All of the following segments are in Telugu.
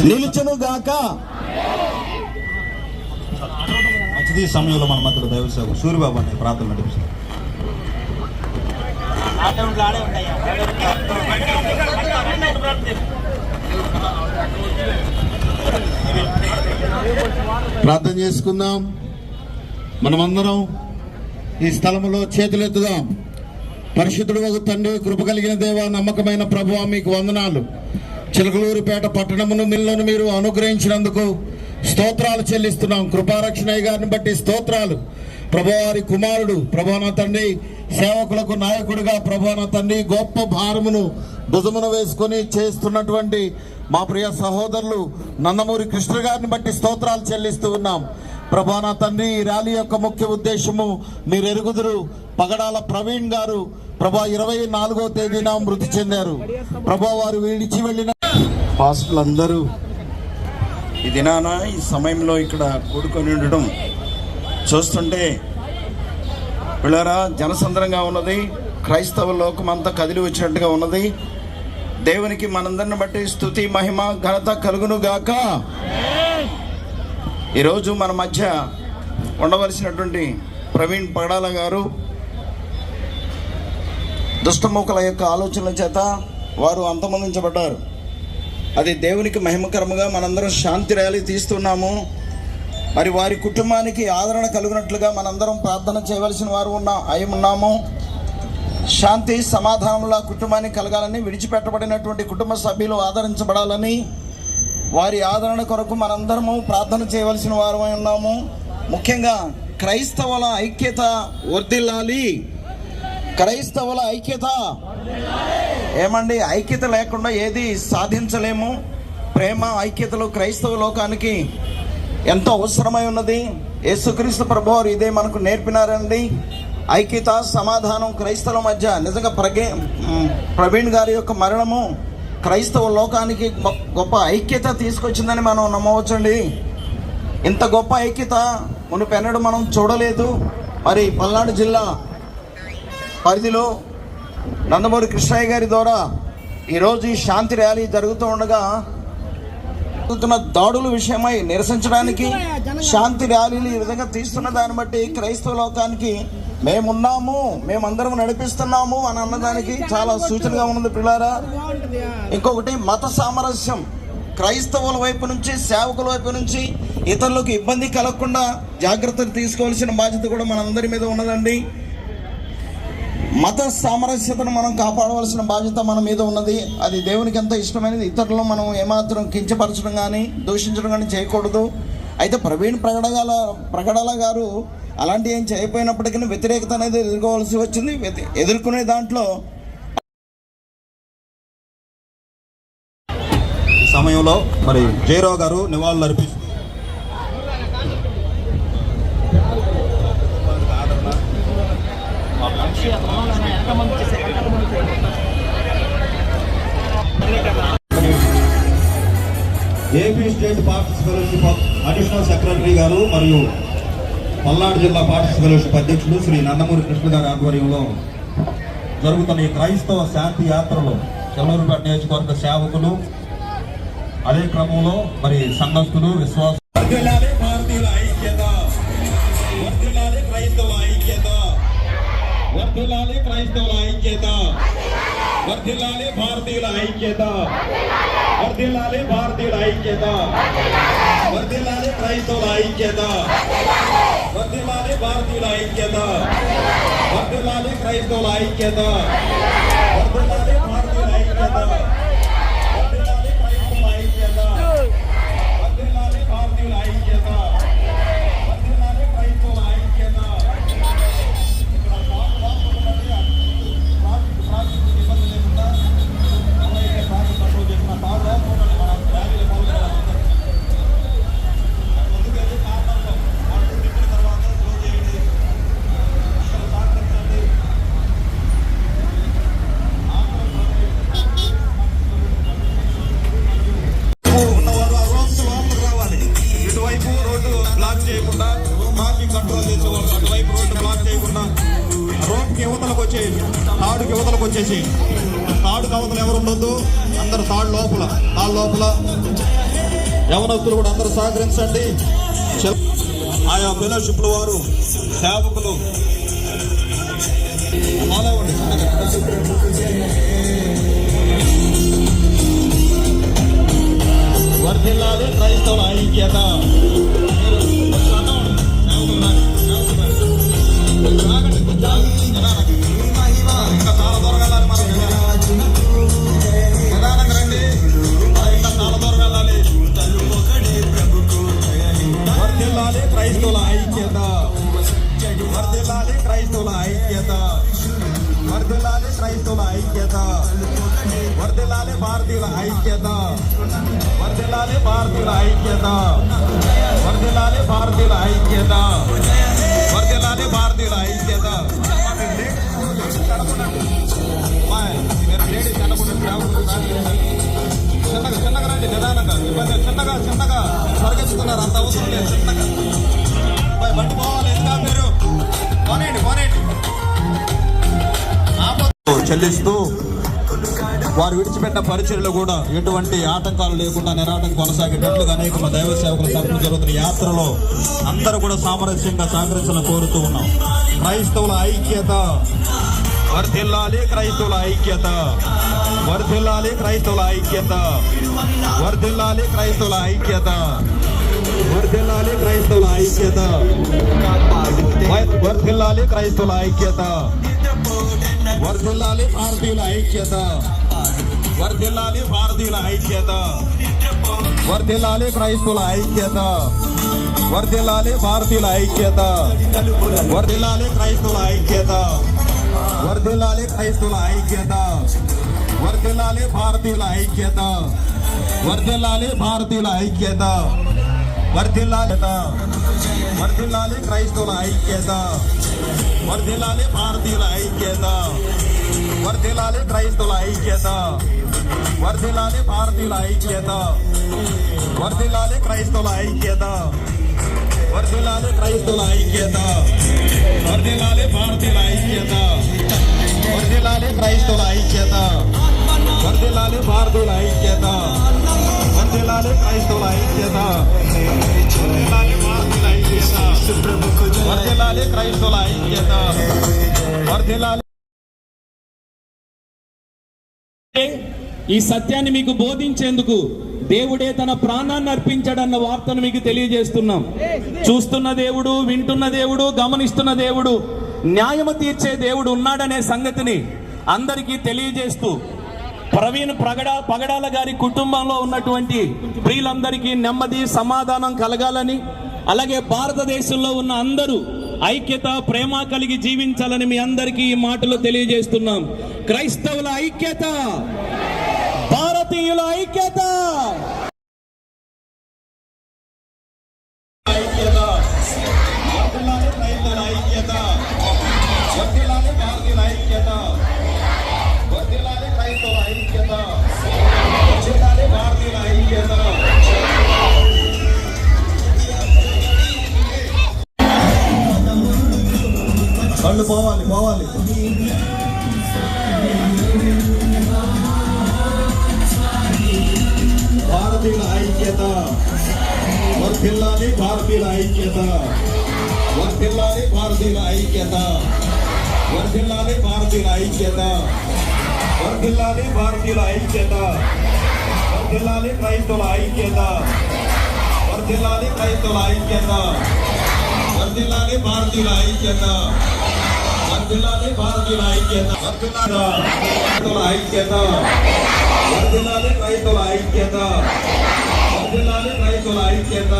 నిలుచును గాక మంచిది సమయంలో మన మధ్యలో దైవసేవ. సూర్యబాబు అనే ప్రార్థన నడిపిస్తారు ప్రార్థన చేసుకుందాం. మనమందరం ఈ స్థలంలో చేతులెత్తుదాం. పరిశుద్ధుడు ఒక తండ్రి కృప కలిగిన దేవ నమ్మకమైన ప్రభు మీకు వందనాలు. చిలకలూరుపేట పట్టణమును మిల్లను మీరు అనుగ్రహించినందుకు స్తోత్రాలు చెల్లిస్తున్నాం. కృపారక్షణయ్య గారిని బట్టి స్తోత్రాలు. ప్రభువారి కుమారుడు ప్రభాన తండ్రి సేవకులకు నాయకుడిగా ప్రభాన తండ్రి గొప్ప భారమును భుజమున వేసుకొని చేస్తున్నటువంటి మా ప్రియ సహోదరులు నందమూరి కృష్ణ గారిని బట్టి స్తోత్రాలు చెల్లిస్తూ ఉన్నాం. ప్రభాన తండ్రి ఈ ర్యాలీ యొక్క ముఖ్య ఉద్దేశము మీరు ఎరుగుదురు పగడాల ప్రవీణ్ గారు ప్రభా ఇరవై నాలుగో తేదీన మృతి చెందారు. ప్రభా వారు విడిచి వెళ్ళిన పాస్టులందరూ ఈ దినాన ఈ సమయంలో ఇక్కడ కూడుకొని ఉండడం చూస్తుంటే పిల్లరా జనసంద్రంగా ఉన్నది. క్రైస్తవ లోకం అంతా కదిలి వచ్చినట్టుగా ఉన్నది. దేవునికి మనందరిని బట్టి స్థుతి మహిమ ఘనత కలుగును గాక ఈరోజు మన మధ్య ఉండవలసినటువంటి ప్రవీణ్ పగడాల గారు దుష్టమూకల యొక్క ఆలోచనల చేత వారు అంతమొందించబడ్డారు. అది దేవునికి మహిమకరముగా మనందరం శాంతి ర్యాలీ తీస్తున్నాము. మరి వారి కుటుంబానికి ఆదరణ కలిగినట్లుగా మనందరం ప్రార్థన చేయవలసిన వారు ఉన్నాం అయి ఉన్నాము. శాంతి సమాధానంలో కుటుంబానికి కలగాలని విడిచిపెట్టబడినటువంటి కుటుంబ సభ్యులు ఆదరించబడాలని వారి ఆదరణ కొరకు మనందరము ప్రార్థన చేయవలసిన వారమై ఉన్నాము. ముఖ్యంగా క్రైస్తవుల ఐక్యత వర్దిల్లాలి క్రైస్తవుల ఐక్యత. ఏమండి? ఐక్యత లేకుండా ఏది సాధించలేము. ప్రేమ ఐక్యతలు క్రైస్తవ లోకానికి ఎంతో అవసరమై ఉన్నది. యేసుక్రీస్తు ప్రభువారు ఇదే మనకు నేర్పినారండి. ఐక్యత సమాధానం క్రైస్తవుల మధ్య. నిజంగా ప్రగే ప్రవీణ్ గారి యొక్క మరణము క్రైస్తవ లోకానికి గొప్ప- గొప్ప ఐక్యత తీసుకొచ్చిందని మనం నమ్మవచ్చండి. ఇంత గొప్ప ఐక్యత మునుపెన్నడూ మనం చూడలేదు. మరి పల్నాడు జిల్లా పరిధిలో నందమూరి కృష్ణయ్య గారి ద్వారా ఈరోజు ఈ శాంతి ర్యాలీ జరుగుతూ ఉండగా జరుగుతున్న దాడుల విషయమై నిరసించడానికి శాంతి ర్యాలీలు ఈ విధంగా తీస్తున్న దాన్ని బట్టి క్రైస్తవ లోకానికి మేమున్నాము మేమందరం నడిపిస్తున్నాము అని అన్నదానికి చాలా సూచనగా ఉన్నది పిల్లారా. ఇంకొకటి మత సామరస్యం. క్రైస్తవుల వైపు నుంచి సేవకుల వైపు నుంచి ఇతరులకు ఇబ్బంది కలగకుండా జాగ్రత్తలు తీసుకోవాల్సిన బాధ్యత కూడా మనందరి మీద ఉన్నదండి. మత సామరస్యతను మనం కాపాడవలసిన బాధ్యత మన మీద ఉన్నది. అది దేవునికి ఎంత ఇష్టమైనది. ఇతరులను మనం ఏమాత్రం కించపరచడం కానీ దూషించడం కానీ చేయకూడదు. అయితే ప్రవీణ్ ప్రగడగల ప్రగడల గారు అలాంటి ఏం చేయకపోయినప్పటికీ వ్యతిరేకత అనేది ఎదుర్కోవాల్సి వచ్చింది. వ్యతి- ఎదుర్కొనే దాంట్లో సమయంలో మరి జయరావు గారు నివాళులు అర్పిస్తారు AP state parties fellowship additional secretary గారు మరియు పల్నాడు జిల్లా పార్టీస్ ఫెలోషిప్ అధ్యక్షుడు శ్రీ నందమూరి కృష్ణ గారి ఆధ్వర్యంలో జరుగుతున్న ఈ క్రైస్తవ శాంతి యాత్రలో చెల్లూరుపేట నియోజకవర్గ సేవకులు అదే క్రమంలో మరి సంఘస్థులు విశ్వాస వర్ధిల్లాలి క్రైస్తవుల ఐక్యత వర్ధిల్లాలి భారతీయుల ఐక్యత వర్ధిల్లాలి భారతీయుల ఐక్యత వర్ధిల్లాలి క్రైస్తవుల ఐక్యత వర్ధిల్లాలి భారతీయుల ఐక్యత వర్ధిల్లాలి క్రైస్తవుల ఐక్యత వర్ధిల్లాలి భారతీయుల ఐక్యత చేయకుండా మార్కింగ్ కంట్రోల్ చేసుకోవాలి అటువైపు రోడ్డు బ్లాక్ చేయకుండా రోడ్కి యువతలకు వచ్చేసి తాడుకి యువతలకు వచ్చేసి తాడు కవతలు ఎవరు ఉండొద్దు అందరు తాడు లోపల తాడు లోపల యవనస్తులు కూడా అందరూ సహకరించండి ఆయా ఫెలోషిప్ల వారు సేవకులు వర్ధిల్లాలి క్రైస్తవుల ఐక్యత. క్రైస్తవుల ఐక్యత వర్ధిల్లాలి క్రైస్తవుల ఐక్యత వర్ధిల్లాలి క్రైస్తవుల ఐక్యత వర్ధిల్లాలి భారతీయుల ఐక్యత వర్ధిల్లాలి భారతీయుల ఐక్యత వర్ధిల్లాలి భారతీయుల ఐక్యత వర్ధిల్లాలి భారతీయుల ఐక్యత అమ్మాయి, మీరు లేడీస్ కనపడండి, సేవకులు రాండి. చిన్నగా చిన్నగా రండి నిదానంగా ఇబ్బంది లేదు. చిన్నగా చిన్నగా పరిగెత్తుతున్నారు అంత అవసరం లేదు చిన్నగా చెల్లిస్తూ వారు విడిచిపెట్టిన పరిచర్లు కూడా ఎటువంటి ఆటంకాలు లేకుండా నిరాటం కొనసాగేటట్లుగా అనేక మంది దైవ సేవకుల తరఫున జరుగుతున్న యాత్రలో అందరూ కూడా సామరస్యంగా సహకరించాలని కోరుతూ ఉన్నాం. క్రైస్తవుల ఐక్యత వర్ధిల్లాలి క్రైస్తవుల ఐక్యత. వర్ధిల్లాలి క్రైస్తవుల ఐక్యత. వర్ధిల్లాలి క్రైస్తవుల ఐక్యత. వర్ధిల్లాలి క్రైస్తవుల ఐక్యత వర్ధిల్లాలి క్రైస్తవుల ఐక్యత వర్ధిల్లాలి భారతీయుల ఐక్యత వర్ధిల్లాలి భారతీయుల ఐక్యత వర్ధిల్లాలి క్రైస్తవుల ఐక్యత వర్ధిల్లాలి భారతీయుల ఐక్యత వర్ధిల్లాలి క్రైస్తవుల ఐక్యత వర్ధిల్లాలి క్రైస్తవుల ఐక్యత వర్ధిల్లాలి భారతీయుల ఐక్యత వర్ధిల్లాలి భారతీయుల ఐక్యత వర్ధిల్లాలి వర్ధిల్లాలి క్రైస్తవుల ఐక్యత వర్ధిల్లాలి భారతీయుల ఐక్యత వర్ధిల్లాలి క్రైస్తవుల ఐక్యత వర్ధిల్లాలి భారతీయుల ఐక్యత వర్ధిల్లాలి క్రైస్తవుల ఐక్యత వర్ధిల్లాలి క్రైస్తవుల ఐక్యత వర్ధిల్లాలి భారతీయుల ఐక్యత వర్ధిల్లాలి క్రైస్తవుల ఐక్యత వర్ధిల్లాలి భారతీయుల ఐక్యత వర్ధిల్లాలి క్రైస్తవుల ఐక్యత ఐక్యత. వర్ధిల్లాలి క్రైస్తవుల ఐక్యత. వర్ధిల్లాలి. ఈ సత్యాన్ని మీకు బోధించేందుకు దేవుడే తన ప్రాణాన్ని అర్పించాడన్న వార్తను మీకు తెలియజేస్తున్నాం. చూస్తున్న దేవుడు వింటున్న దేవుడు గమనిస్తున్న దేవుడు న్యాయము తీర్చే దేవుడు ఉన్నాడనే సంగతిని అందరికీ తెలియజేస్తూ ప్రవీణ్ ప్రగడ పగడాల గారి కుటుంబంలో ఉన్నటువంటి ప్రియులందరికీ నెమ్మది సమాధానం కలగాలని అలాగే భారతదేశంలో ఉన్న అందరూ ఐక్యత ప్రేమ కలిగి జీవించాలని మీ అందరికీ ఈ మాటలు తెలియజేస్తున్నాం. క్రైస్తవుల ఐక్యత భారతీయుల ఐక్యత ఐక్యత. పోవాలి పోవాలి భారతీయుల ఐక్యత వర్ధిల్లాలి భారతీయుల ఐక్యత వర్ధిల్లాలి భారతీయుల ఐక్యత వర్ధిల్లాలి భారతీయుల ఐక్యత వర్ధిల్లాలి భారతీయుల ఐక్యత వర్ధిల్లాలి క్రైస్తవుల ఐక్యత వర్ధిల్లాలి క్రైస్తవుల ఐక్యత వర్ధిల్లాలి భారతీయుల ఐక్యత వర్ధిల్లాలి భారతీయుల ఐక్యత వర్ధిల్లాలి క్రైస్తవుల ఐక్యత వర్ధిల్లాలి క్రైస్తవుల ఐక్యత వర్ధిల్లాలి క్రైస్తవుల ఐక్యత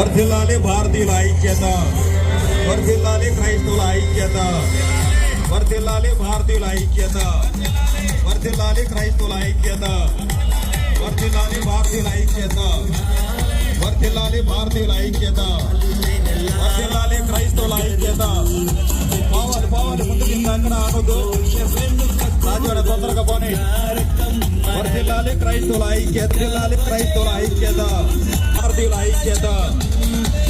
వర్ధిల్లాలి భారతీయుల ఐక్యత. వర్ధిల్లాలి క్రైస్తవుల ఐక్యత. వర్ధిల్లాలి భారతీయుల ఐక్యత. వర్ధిల్లాలి క్రైస్తవుల ఐక్యత. వర్ధిల్లాలి భారతీయుల ఐక్యత. వర్ధిల్లాలి భారతీయుల ఐక్యత. వర్ధిల్లాలి క్రైస్తవుల ఐక్యత. పోవాలి పోవాలి ముందుకు ఇంకా అక్కడ ఆగొద్దు రాజవాడ తొందరగా పోనీ. వర్తిల్లాలి క్రైస్తవుల ఐక్యత తిల్లాలి క్రైస్తవుల ఐక్యత. భారతీయుల ఐక్యత.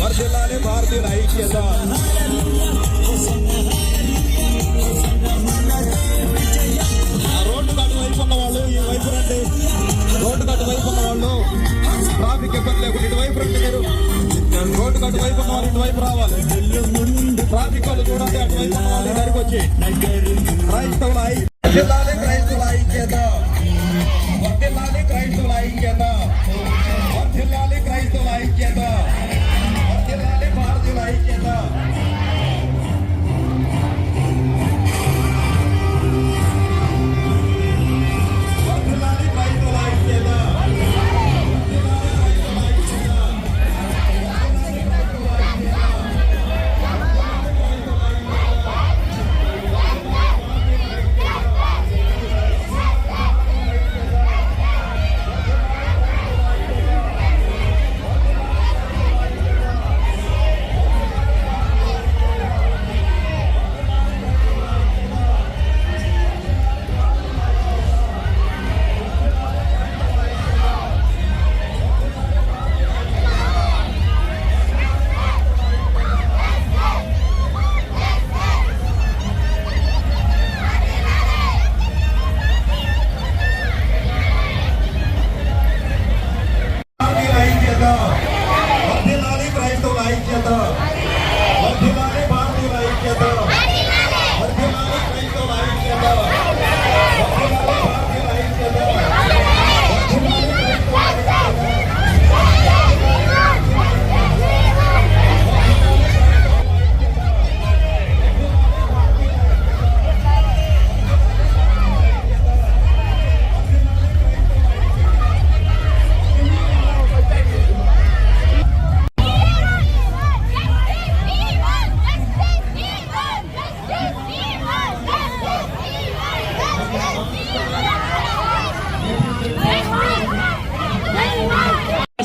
వర్తిల్లాలి భారతీయుల ఐక్యత. రోడ్డు కట్టు వైపు ఉన్న వాళ్ళు ఈ వైపు రండి. రోడ్డు కట్టు వైపు ఉన్న వాళ్ళు. ట్రాఫిక్ ఇబ్బంది లేకుండా ఇటువైపు రండి మీరు. రోడ్డు కట్టు వైపు ఉన్న వాళ్ళు ఇటువైపు రావాలి ట్రాఫిక్ వాళ్ళు చూడండి అటువైపు ఉన్న వాళ్ళు దగ్గరికి వచ్చి క్రైస్తవుల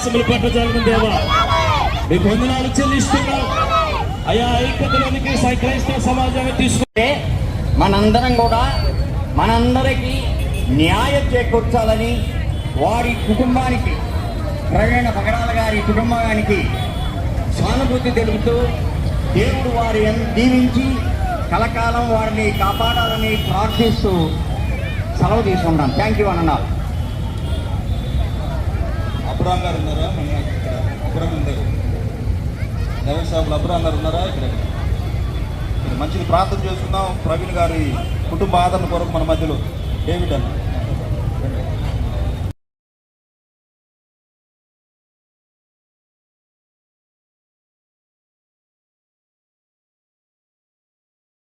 అసలు పట్ల జరగడం దేవా? మీకు వందనాలు చెల్లిస్తున్నాం. అయా ఐక్యతలోనికి క్రైస్తవ సమాజాన్ని తీసుకుంటే మనందరం కూడా మనందరికీ న్యాయం చేకూర్చాలని వారి కుటుంబానికి ప్రవీణ పగడాల గారి కుటుంబానికి సానుభూతి తెలుపుతూ దేవుడు వారి దీవించి కలకాలం వారిని కాపాడాలని ప్రార్థిస్తూ సెలవు తీసుకుంటాం థ్యాంక్ యూ అన్న. అబ్రాం గారు ఉన్నారా? మన ఇక్కడ అబ్రాం ఉంది. దేవన్ సాబులు అబ్రాం గారు ఉన్నారా ఇక్కడ. ఇక్కడ మంచిది ప్రార్థన చేసుకుందాం. ప్రవీణ్ గారి కుటుంబ ఆదరణ కొరకు మన మధ్యలో. డేవిడ్ అన్న.